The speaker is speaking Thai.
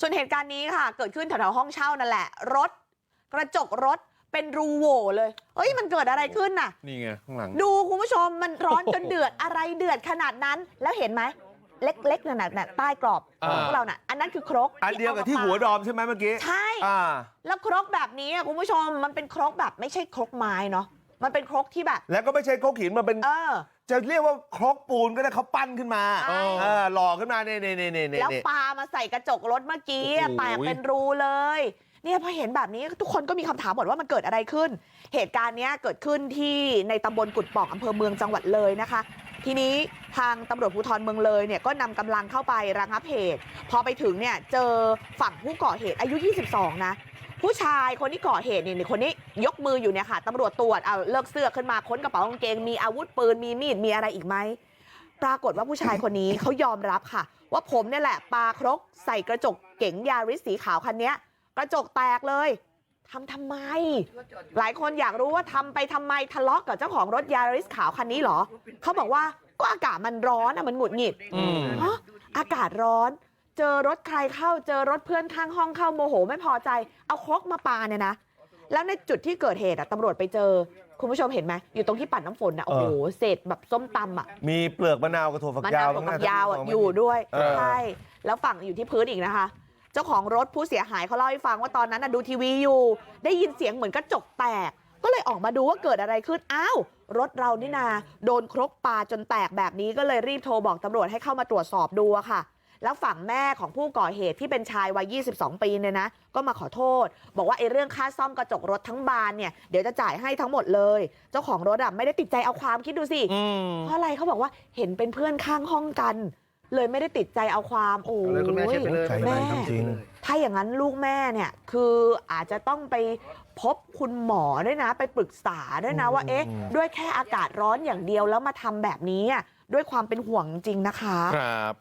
ส่วนเหตุการณ์นี้ค่ะเกิดขึ้นแถวๆห้องเช่านั่นแหละรถกระจกรถเป็นรูโหว่เลยเอ้ยมันเกิดอะไรขึ้นน่ะนี่ไงข้างหลังดูคุณผู้ชมมันร้อนจนเดือดอะไรเดือดขนาดนั้นแล้วเห็นไหมเล็กๆนั่นน่ะน่ะใต้กรอบอ่าของพวกเราน่ะอันนั้นคือครกอันเดียวกับที่อามาหัวปาดอมใช่ไหมเมื่อกี้ใช่อ่าแล้วครกแบบนี้อะคุณผู้ชมมันเป็นครกแบบไม่ใช่ครกไม้เนาะมันเป็นครกที่แบบแล้วก็ไม่ใช่โคกหินมันเป็นเออ จะเรียกว่าครกปูนก็ได้เขาปั้นขึ้นมาใช่เออหล่อขึ้นมาเน่เน่เน่เน่แล้วเน่ปามาใส่กระจกรถเมื่อกี้อะโอ้โหแตกเป็นรูเลยเนี่ยพอเห็นแบบนี้ทุกคนก็มีคำถามหมดว่ามันเกิดอะไรขึ้น เหตุการณ์เนี้ยเกิดขึ้นที่ในตำบลกุดป่องอำเภอเมืองจังหวัดเลยนะคะ ทีนี้ทางตำรวจภูธรเมืองเลยเนี่ยก็นำกำลังเข้าไประงับเหตุ พอไปถึงเนี่ยเจอฝั่งผู้ก่อเหตุอายุ 22 นะ ผู้ชายคนที่ก่อเหตุเนี่ยนี่คนนี้ยกมืออยู่เนี่ยค่ะตำรวจตรวจเอาเลิกเสื้อขึ้นมาค้นกระเป๋ากางเกงมีอาวุธปืนมีมีดมีอะไรอีกไหมปรากฏว่าผู้ชายคนนี้เขายอมรับค่ะ ว่าผมเนี่ยแหละปาครกใส่กระจกเก๋งยาริสสีขาวคันเนี้ยกระจกแตกเลยทำทำไม หลายคนอยากรู้ว่าทำไปทำไมทะเลาะกับเจ้าของรถยาริสขาวคันนี้เหรอเขาบอกว่าก็อากาศมันร้อนอะมันหงุดหงิดอืมฮะอากาศร้อน เจอรถใครเข้าเจอรถเพื่อนข้างห้องเข้าโมโหไม่พอใจเอาครกมาปาเนี่ยนะแล้วในจุดที่เกิดเหตุอะตำรวจไปเจอคุณผู้ชมเห็นไหมอยู่ตรงที่ปัดน้ำฝนอะโอ้โหเศษแบบส้มตำอะมีเปลือกมะนาวกับถั่วฝักมะยานาววกับข้งหน้ยาวอะที่มงไม่อยู่เห็นด้วยเออใช่แล้วฝั่งอยู่ที่พื้นอีกนะคะเจ้าของรถผู้เสียหายเขาเล่าให้ฟังว่าตอนนั้นน่ะดูทีวีอยู่ ได้ยินเสียงเหมือนกระจกแตก ก็เลยออกมาดูว่าเกิดอะไรขึ้นอ้าวรถเรานี่นาโดนครกปาจนแตกแบบนี้ก็เลยรีบโทรบอกตำรวจให้เข้ามาตรวจสอบดูอะค่ะ แล้วฝั่งแม่ของผู้ก่อเหตุที่เป็นชายวัย22ปีเนี่ยนะก็มาขอโทษ บอกว่าไอ้เรื่องค่าซ่อมกระจกรถทั้งบานเนี่ยเดี๋ยวจะจ่ายให้ทั้งหมดเลย เจ้าของรถอะไม่ได้ติดใจเอาความคิดดูสิอืมเพราะอะไรเขาบอกว่าเห็นเป็นเพื่อนข้างห้องกัน เลยไม่ได้ติดใจเอาความโอ้เอาเลยคุณแม่เช็ดไปเลยใจแม่ร้ายจริงถ้าอย่างนั้นลูกแม่เนี่ยคืออาจจะต้องไปพบคุณหมอด้วยนะ ไปปรึกษาด้วยนะว่าเอ๊ะ ด้วยแค่อากาศร้อนอย่างเดียวแล้วมาทำแบบนี้อะด้วยความเป็นห่วงจริงๆนะคะครับ